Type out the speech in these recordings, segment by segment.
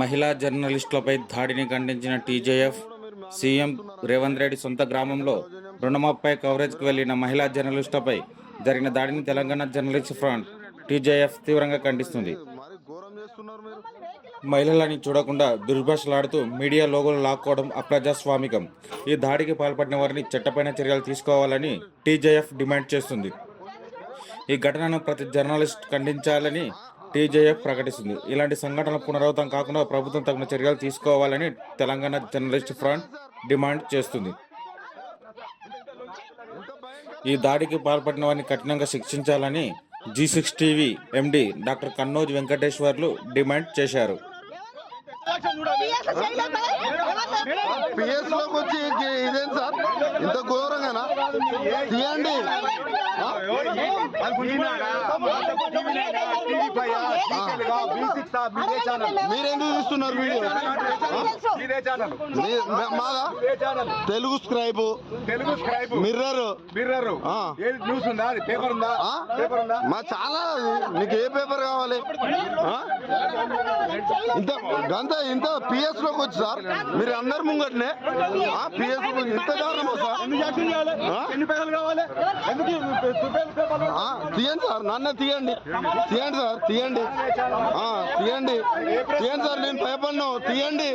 మహిళా జర్నలిస్టులపై దాడిని ఖండించిన టీజేఎఫ్ సీఎం రేవంత్ రెడ్డి సొంత గ్రామంలో రుణమాపై కవరేజ్కి వెళ్ళిన మహిళా జర్నలిస్టులపై జరిగిన దాడిని తెలంగాణ జర్నలిస్ట్ ఫ్రంట్ టీజేఎఫ్ తీవ్రంగా ఖండిస్తుంది. మహిళలని చూడకుండా దుర్భాషలాడుతూ మీడియా లోగోలు లాక్కోవడం అప్రజాస్వామికం. ఈ దాడికి పాల్పడిన వారిని చట్టపైన చర్యలు తీసుకోవాలని టీజేఎఫ్ డిమాండ్ చేస్తుంది. ఈ ఘటనను ప్రతి జర్నలిస్ట్ ఖండించాలని టీజేఎఫ్ ప్రకటిస్తుంది ఇలాంటి సంఘటనలు పునరావృతం కాకుండా ప్రభుత్వం తగిన చర్యలు తీసుకోవాలని తెలంగాణ జర్నలిస్ట్ ఫ్రంట్ డిమాండ్ చేస్తుంది ఈ దాడికి పాల్పడిన వారిని కఠినంగా శిక్షించాలని G six TV MD doctor Kannoj Venkateswarlu demand చేశారు పిఎస్లోకి వచ్చి ఇ- ఇదేం సార్ ఇంత ఘోరంగానా తీయండి ఆ? మీరెందుకు వీడియో? మాదా? Telugu scribe. Telugu scribe. Mirror. Mirror. ఆ. ఏది న్యూస్ ఉందా? అది పేపర్ ఉందా? ఆ? పేపర్ ఉందా? మా చాలా నీకు ఏ పేపర్ కావాలి? ఆ? ఇంత గంత ఇంత పిఎస్లోకి వచ్చి సార్ మీరు అందరు ముంగట్నే పిఎస్ ఇంత దారుణమా సార్? తీయండి సార్ నన్ను తీయండి. తీయండి సార్ తీయండి. తీయండి. తీయండి సార్ నేను భయపడినా తీయండి?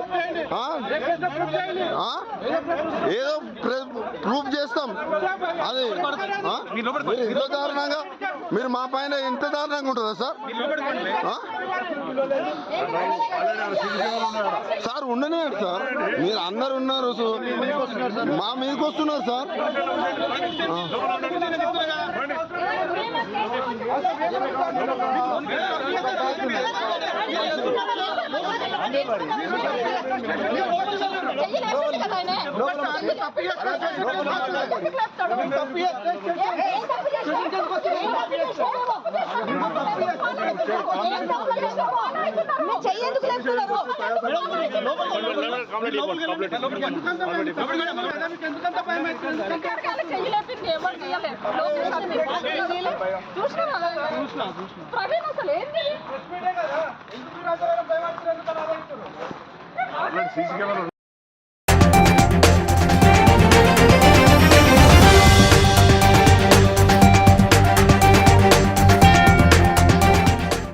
ఏదో ప్ర- ప్రూఫ్ చేస్తాం. అది ఇంత దారుణంగా మీరు మా పైన ఇంత దారుణంగా ఉంటుందా సార్? సార్ ఉండనే సార్. మీరు అందరు ఉన్నారు సో మా మీదకి వస్తున్నారు సార్. చెయ్యేందుకు లేపుతున్నారు చెయ్యలేపింది ఎవరు చేయలేదు ప్రవీణ్ అసలు సీసీ కెమెరా